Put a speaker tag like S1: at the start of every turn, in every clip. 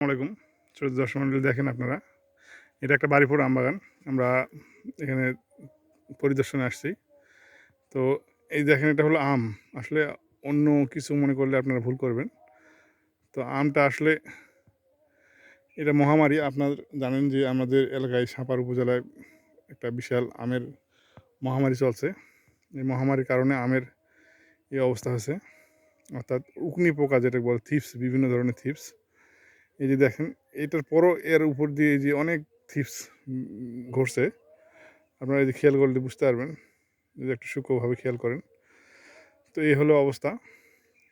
S1: আসসালামাইকুম ছোট দর্শক মন্ডলী দেখেন আপনারা। এটা একটা বাড়িপুর আম বাগান আমরা এখানে পরিদর্শনে আসছি। তো এই দেখেন, এটা হলো আম। আসলে অন্য কিছু মনে করলে আপনারা ভুল করবেন। তো আমটা আসলে এটা মহামারী। আপনার জানেন যে আমাদের এলাকায় সাপার উপজেলায় একটা বিশাল আমের মহামারী চলছে। এই মহামারীর কারণে আমের এই অবস্থা হয়েছে। অর্থাৎ উকনি পোকা যেটা বলে, থিপস, বিভিন্ন ধরনের থিপস। এই যে দেখেন, এটার পরও এর উপর দিয়ে যে অনেক থিপস ঘটছে আপনারা এই যে খেয়াল করলে বুঝতে পারবেন যদি একটু সূক্ষ্মভাবে খেয়াল করেন। তো এই হলো অবস্থা।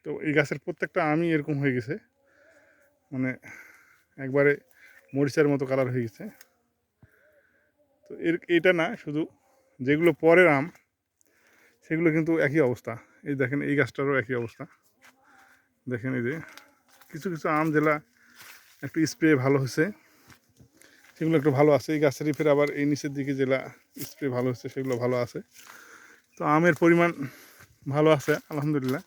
S1: তো এই গাছের প্রত্যেকটা আমি এরকম হয়ে গেছে। মানে একবারে মরিচার মতো কালার হয়ে গেছে। তো এর, এটা না, শুধু যেগুলো পরের আম, সেগুলো কিন্তু একই অবস্থা। এই দেখেন, এই গাছটারও একই অবস্থা। দেখেন এই যে, কিছু কিছু আম জেলা একটু স্প্রে ভালো হয়েছে। সেগুলো একটু ভালো আছে। এই গাছেরই ফের আবার এই নিচের দিকে যেগুলা স্প্রে ভালো হচ্ছে সেগুলো ভালো আছে। তো আমের পরিমাণ ভালো আছে, আলহামদুলিল্লাহ।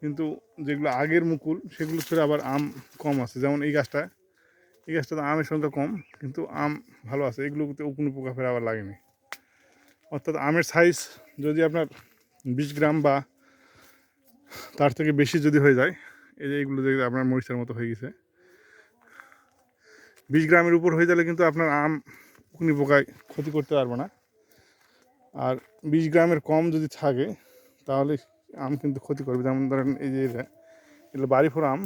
S1: কিন্তু যেগুলো আগের মুকুল সেগুলো ফের আবার আম কম আছে। যেমন এই গাছটা, এই গাছটাতে আমের সংখ্যা কম, কিন্তু আম ভালো আছে। এগুলোতে কোনো পোকা ফের আবার লাগেনি। অর্থাৎ আমের সাইজ যদি আপনার বিশ গ্রাম বা তার থেকে বেশি যদি হয়ে যায়, এই যে এইগুলো দেখে আপনার মরিচার মতো হয়ে গেছে বিশ গ্রামের উপর হয়ে গেলে কিন্তু আপনার আম উকুনি পোকায় ক্ষতি করতে পারবে না। আর বিশ গ্রামের কম যদি থাকে, তাহলে আম কিন্তু ক্ষতি করবে। যেমন ধরেন এই যে এগুলো বাড়ি ফোর আম,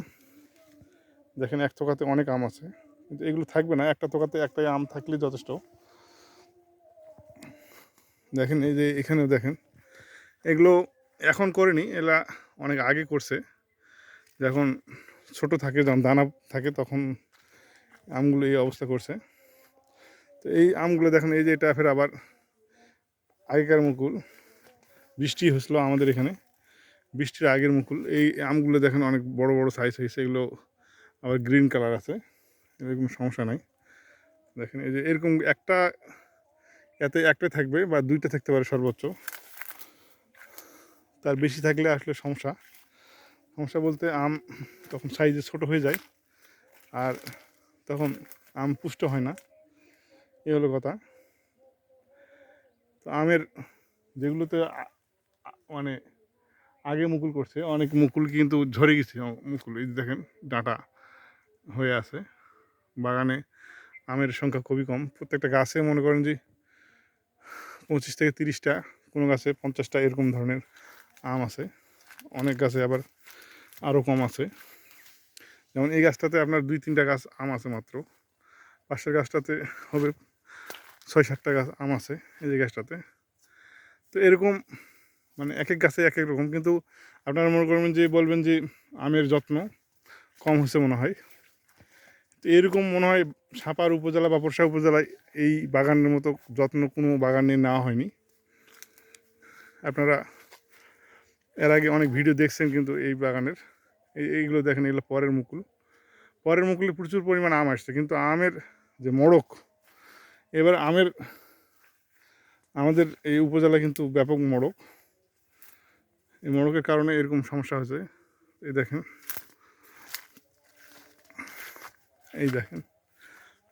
S1: দেখেন এক তোকাতে অনেক আম আছে। কিন্তু এগুলো থাকবে না, একটা তোকাতে একটাই আম থাকলে যথেষ্ট। দেখেন এই যে এখানেও দেখেন, এগুলো এখন করেনি এলা অনেক আগে করছে। যখন ছোট থাকে, যখন দানা থাকে, তখন আমগুলো এই অবস্থা করছে। তো এই আমগুলো দেখেন, এই যে এটা ফের আবার আগেকার মুকুল। বৃষ্টি হয়েছিল আমাদের এখানে। বৃষ্টির আগের মুকুল। এই আমগুলো দেখেন অনেক বড় বড় সাইজ হয়েছে। এগুলো আবার গ্রিন কালার আছে। এরকম সমস্যা নাই। দেখেন, এই যে এরকম একটা, এতে একটা থাকবে বা দুইটা থাকতে পারে সর্বোচ্চ। তার বেশি থাকলে আসলে সমস্যা। সমস্যা বলতে আম তখন সাইজে ছোট হয়ে যায়। আর তখন আম পুষ্ট হয় না। এই হলো কথা। তো আমের যেগুলোতে মানে আগে মুকুল করছে, অনেক মুকুল কিন্তু ঝরে গেছে মুকুল। এই দেখেন, ডাঁটা হয়ে আছে। বাগানে আমের সংখ্যা খুবই কম। প্রত্যেকটা গাছে মনে করেন যে পঁচিশ থেকে তিরিশটা, কোনো গাছে পঞ্চাশটা এরকম ধরনের আম আছে। অনেক গাছে আবার আরও কম আছে। যেমন এই গাছটাতে আপনার দুই, তিনটা গাছ আম আছে মাত্র। পাশের গাছটাতে হবে ছয়, সাতটা গাছ আম আছে এই যে গাছটাতে। তো এরকম মানে এক এক গাছে এক এক রকম। কিন্তু আপনারা মনে করবেন যে বলবেন যে আমের যত্ন কম হচ্ছে মনে হয়। তো এরকম মনে হয় সাপার উপজেলা বা পোরশা উপজেলায় এই বাগানের মতো যত্ন কোনো বাগানে নেওয়া হয়নি। আপনারা এর আগে অনেক ভিডিও দেখছেন কিন্তু এই বাগানের। এইগুলো দেখেন, এগুলো পরের মুকুল। পরের মুকুলে প্রচুর পরিমাণ আম আসছে, কিন্তু আমের যে মোড়ক, এবার আমের, আমাদের এই উপজেলা কিন্তু ব্যাপক মোড়ক। এই মোড়কের কারণে এরকম সমস্যা হয়েছে। এই দেখেন এই দেখেন,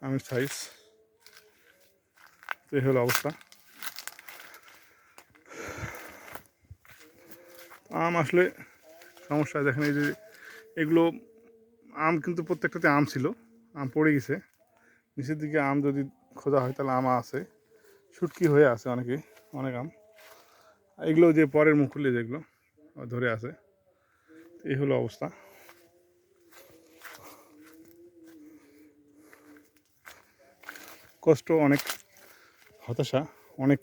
S1: আমের সাইজ এই হলো অবস্থা। আম আসলে সমস্যা, দেখেন এই যে এগুলো আম কিন্তু প্রত্যেকটাতে আম ছিল। আম পড়ে গেছে। নিচের দিকে আম যদি খোঁজা হয়, তাহলে আম আছে। শুটকি হয়ে আছে অনেকে, অনেক আম। এগুলো যে পরের মুকুলে যেগুলো ধরে আছে। এই হলো অবস্থা। কষ্ট অনেক, হতাশা অনেক।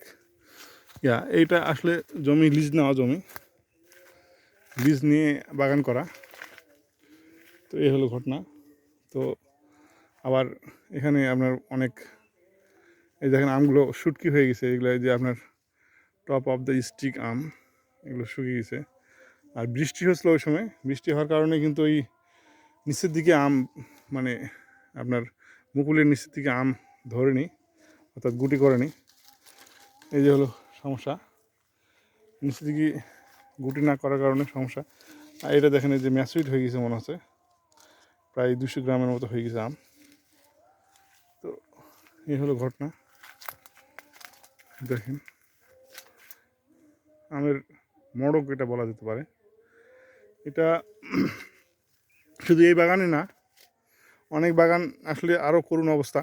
S1: ইয়া, এইটা আসলে জমি, লিজ নেওয়া জমি। লিজ নিয়ে বাগান করা। তো এই হলো ঘটনা। তো আবার এখানে আপনার অনেক এই দেখেন আমগুলো শুটকি হয়ে গেছে। এগুলো যে আপনার টপ অফ দ্য স্টিক আম, এগুলো শুকিয়ে গেছে। আর বৃষ্টি হচ্ছিল ওই সময়। বৃষ্টি হওয়ার কারণে কিন্তু ওই নিচের দিকে আম মানে আপনার মুকুলের নিচের দিকে আম ধরেনি, অর্থাৎ গুটি করেনি। এই যে হলো সমস্যা। নিচের দিকে গুটি না করার কারণে সমস্যা। আর এটা দেখেন এই যে ম্যাচুইড হয়ে গেছে মনে হচ্ছে। প্রায় দুশো গ্রামের মতো হয়ে গেছে আম। তো এই হলো ঘটনা। দেখেন, আমের মড়ক এটা বলা যেতে পারে। এটা শুধু এই বাগানে না, অনেক বাগান আসলে আরও করুণ অবস্থা।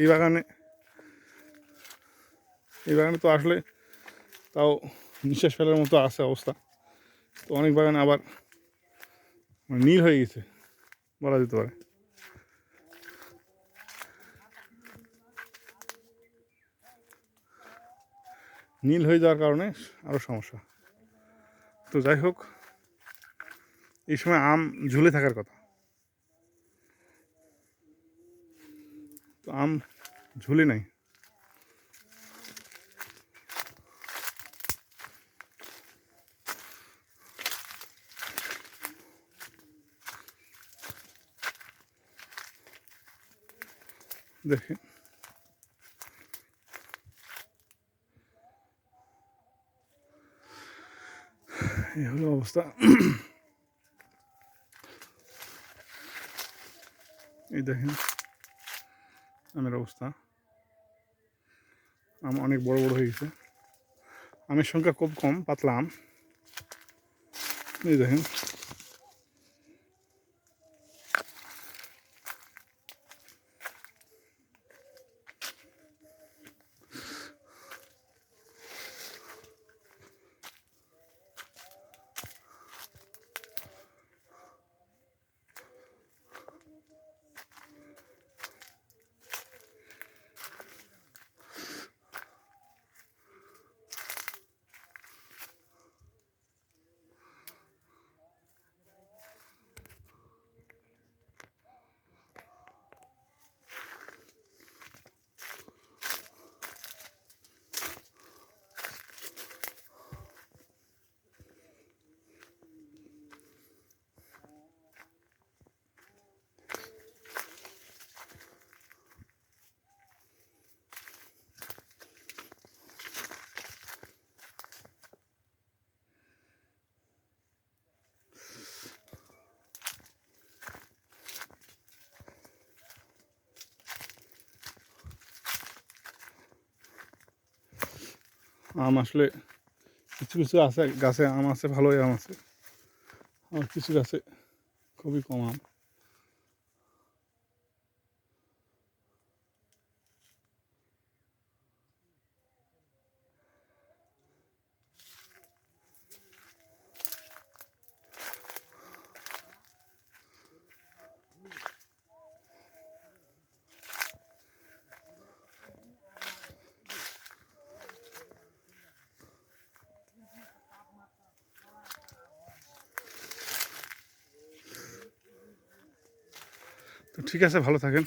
S1: এই বাগানে এই বাগানে তো আসলে তাও নিঃশ্বাস ফেলার মতো আছে অবস্থা। তো অনেক বাগান আবার মানে নীল হয়ে গেছে, বলা যেতে পারে। নীল হয়ে যাওয়ার কারণে আরও সমস্যা। তো যাই হোক, এই সময় আম ঝুলে থাকার কথা। তো আম ঝুলে নাই। দেখেন। এই হলো অবস্থা। এই দেখেন, আমের অবস্থা। আম অনেক বড় বড় হয়ে গেছে। আমের সংখ্যা খুব কম, পাতলা আম। এই দেখেন। আম আসলে কিছু কিছু আছে, গাছে আম আছে, ভালোই আম আছে। আর কিছু গাছে খুবই কম আম। তো ঠিক আছে ভালো থাকেন।